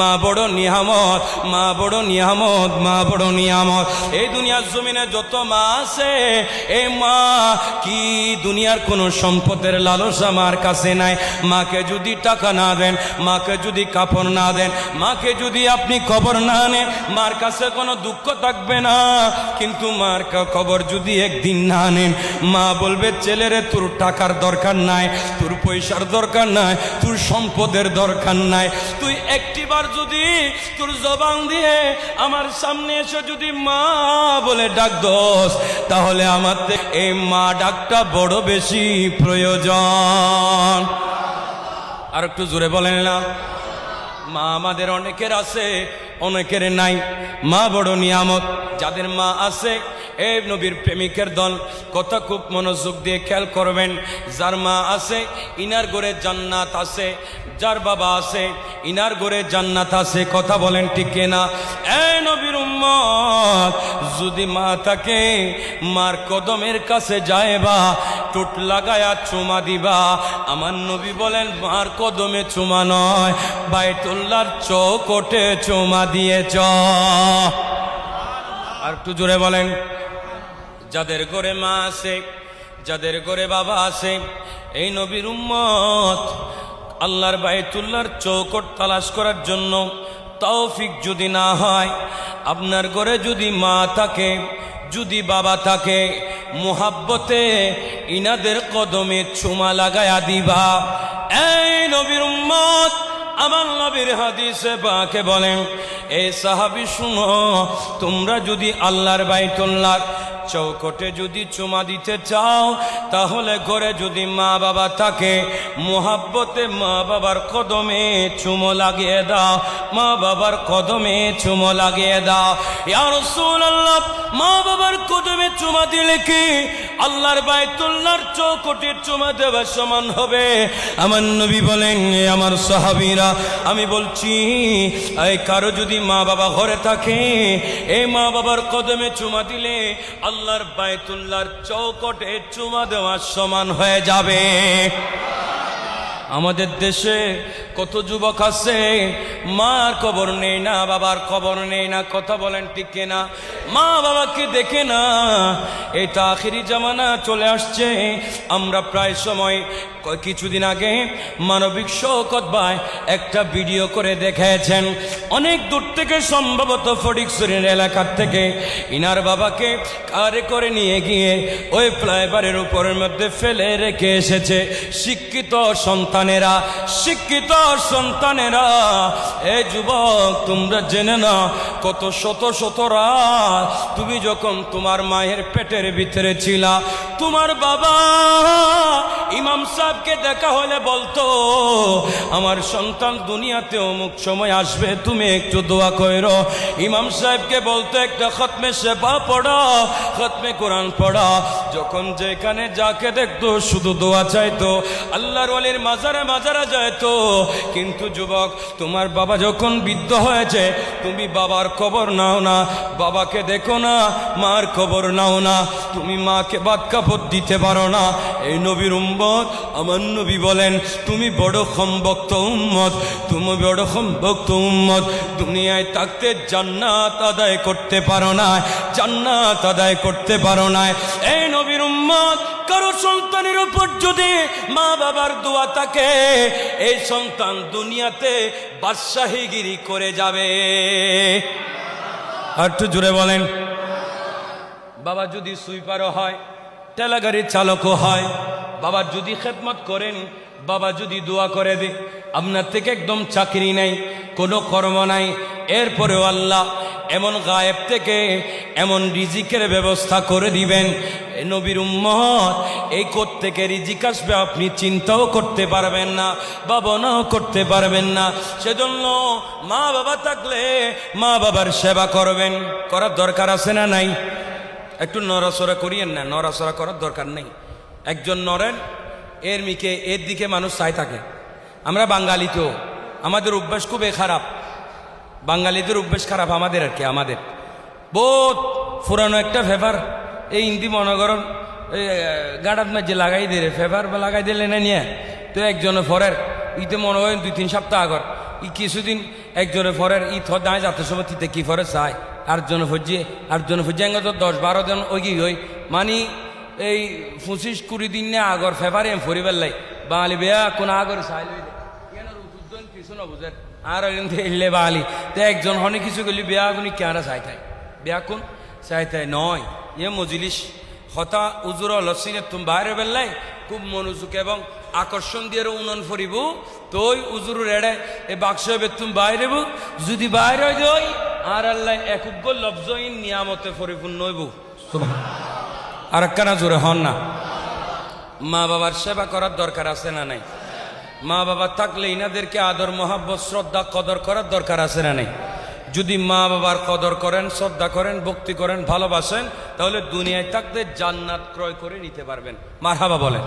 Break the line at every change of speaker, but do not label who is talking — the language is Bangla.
মা বড় নিয়ামত, মা বড় নিয়ামত, মা বড় নিয়ামত। এই দুনিয়ার জমিনে যত মা আছে এই মা কি দুনিয়ার কোনো সম্পদের লালসা মার কাছে নাই? মাকে যদি টাকা না দেন, মাকে যদি কাপড় না দেন, মাকে যদি আপনি খবর না নেন, মার কাছে কোনো দুঃখ থাকবে না। কিন্তু মার খবর যদি একদিন না নেন, মা বলবে, ছেলেরে, তোর টাকার দরকার নাই, তোর পয়সার দরকার নাই, তোর সম্পদের দরকার নাই। তুই একটিবার যদি তোর জবান দিয়ে আমার সামনে এসে যদি মা বলে ডাক দোষ, তাহলে আমার এই মা ডাকটা বড় বেশি প্রয়োজন। আর একটু জোরে বলেন না। মা আমাদের অনেকের আছে, অনেকের নাই। মা বড় নিয়ামত। যাদের মা আছে এই নবীর প্রেমিকের দল, কথা খুব মনোযোগ দিয়ে খেয়াল করবেন। যার মা আছে, ইনার ঘরে জান্নাত আছে। যার বাবা আছে, ইনার ঘরে জান্নাত আছে। কথা বলেন ঠিক না এ নবীর উম্মত, যদি মা থাকে মার কদমের কাছে যায় বা টুট লাগায়া চুমা দিবা, আমার নবী বলেন, মার কদমে চুমা নয় বাইতুল্লার চৌকটে চুমা দিয়েছ। আর একটু জোরে বলেন। যাদের ঘরে মা আছে, যাদের ঘরে বাবা আছে, এই নবীর উম্মত আল্লাহর বাইতুল্লাহর চৌকট তালাশ করার জন্য তৌফিক যদি না হয়, আপনার ঘরে যদি মা থাকে, যদি বাবা থাকে, মোহাব্বতে ইনাদের কদমে চুমা লাগায়া দিবা। এই নবীর উম্মত আমার নবীর হাদিসে পাকে বলেন এই সাহাবি শুনো তোমরা যদি আল্লাহর বাইতুল্লাহর চৌকটে যদি চুমা দিতে চাও, তাহলে ঘরে যদি মা বাবা থাকে, মোহাব্বতে মা বাবার কদমে চুমো লাগিয়ে দাও, মা বাবার কদমে চুমো লাগিয়ে দাও। ইয়ার আল্লাহ মা বাবার কদমে চুমা দিলে কি আল্লাহর বাইতুল্লাহর চৌকটের চুমা দেওয়ার সমান হবে? আমার নবী বলেন আমার সাহাবিরা, আমি বলছি, এই কারও যদি মা বাবা ঘরে থাকে এই মা বাবার কদমে চুমা দিলে আল্লাহর বায়তুল্লার চৌকটে চুমা দেওয়ার সমান হয়ে যাবে। আমাদের দেশে কত যুবক আছে, মার খবর নেই না, বাবার খবর নেই না, কথা বলেন ঠিক না মা বাবাকে দেখে না। এটা আখেরি জামানা চলে আসছে। আমরা প্রায় সময় কিছুদিন আগে মানবিক শৌকত ভাই একটা ভিডিও করে দেখিয়েছেন। অনেক দূর থেকে সম্ভবত ফটিকসুরের এলাকার থেকে। ইনার বাবাকে কারে করে নিয়ে গিয়ে ওই ফ্লাইওভারের উপরের মধ্যে ফেলে রেখে এসেছে। শিক্ষিত সন্তানেরা শিক্ষিত সন্তানেরা। এ যুবক, তোমরা জেনে না কত শত শত রাত তুমি যখন তোমার মায়ের পেটের ভিতরে ছিলা তোমার বাবা ইমাম সাহেবকে দেখা হলে বলতো, আমার সন্তান দুনিয়াতে অমুক সময় আসবে, তুমি একটু দোয়া করো ইমাম সাহেবকে বলতো, একটা খতমে সেবা পড়া খতমে কোরআন পড়া যখন যেখানে যাকে দেখতো, শুধু দোয়া চাইতো। আল্লাহর ওয়ালির মাজারে মাজারা যাইতো। কিন্তু যুবক, তোমার বাবা যখন বৃদ্ধ হয়েছে, তুমি বাবার খবর নাও না, বাবাকে দেখো না, মার খবর নাও না, তুমি মাকে কাপড় দিতে পারো না। এই নবীর উম্মত আমার নবী বলেন, তুমি বড় সম্ভক্ত উম্মত, তুমি বড় সম্ভক্ত উম্মত। দুনিয়ায় থাকতে জান্নাত আদায় করতে পারো না, জান্নাত আদায় করতে পারো না। এই নবীর উম্মত, কারও সন্তানের উপর যদি মা বাবার দোয়া থাকে, এই সন্তান দুনিয়াতে বাদশাহীগিরি করে যাবে। আর একটু জুড়ে বলেন, বাবা যদি সুইপারও হয় ঠেলা গাড়ির চালকও হয় বাবা যদি খেদমত করেন, বাবা যদি দোয়া করে দে আপনার থেকে একদম চাকরি নাই, কোনো কর্ম নাই। এরপরেও আল্লাহ এমন গায়েব থেকে এমন রিজিকের ব্যবস্থা করে দিবেন। নবীর উম্মত, এই থেকে রিজিক আসবে আপনি চিন্তাও করতে পারবেন না, ভাবনাও করতে পারবেন না। সেজন্য মা বাবা থাকলে মা বাবার সেবা করবেন। করার দরকার আছে না নাই? একটু নড়াচড়া করিয়েন না, নড়াচড়া করার দরকার নেই। একজন নরেন, এর মিকে, এর দিকে মানুষ চাই থাকে। আমরা বাঙালি তো, আমাদের অভ্যাস খুবই খারাপ। বাঙালিদের অভ্যাস খারাপ আমাদের আর কি, আমাদের। বহুত পুরানো একটা ফেভার, এই হিন্দি মনগরণ এই গাড়াত মাঝে লাগাই দিলে ফেভার বা লাগাই দিলে না নিয়ে। তো একজনে ফরের, ইতে মনে হয় দুই তিন সপ্তাহ আগর। ই কিছুদিন একজনে ফরের, ই থ দায় যাতে সময় তিতে কি ফরে চায়। আটজনে ফজিয়ে আটজনে ফজিয়ে তো দশ বারো জন ওই কি হই। মানে এই পঁচিশ কুড়ি দিন না আগর ফেভারে আমি ফরি পেলাই। বাঙালি বেয়া, কোন আগর লই কেন কিছু আর কিন্তু এলে বাঙালি তো একজন হনে কিছু গেলি বেয়া গুনি কেয়ারা চাই থাই। বেয়া কোন? চাই থাই নয়। ইয়ে মজিলিস হতা উজুর লসিনে তুমি বাইরে বেললাই খুব মনোযোগ এবং আকর্ষণ দিয়ে উন্নয়ন ফরিব তোই উজুর এড়ে এ বাক্স হবে তুমি বাইরে যদি বাইরে যাই আর আল্লাহ একুগ্য লফজইন নিয়ামতে পরিপূর্ণ হইব। আর কারা জোরে হন না। মা বাবার সেবা করার দরকার আছে না নাই? মা বাবা থাকলে ইনাদেরকে আদর, মহাব্বত, শ্রদ্ধা, কদর করার দরকার আছে না নাই? যদি মা বাবার কদর করেন, শ্রদ্ধা করেন, ভক্তি করেন, ভালোবাসেন, তাহলে দুনিয়ায় থাকতে জান্নাত ক্রয় করে নিতে পারবেন। মার মারহাবা বলেন।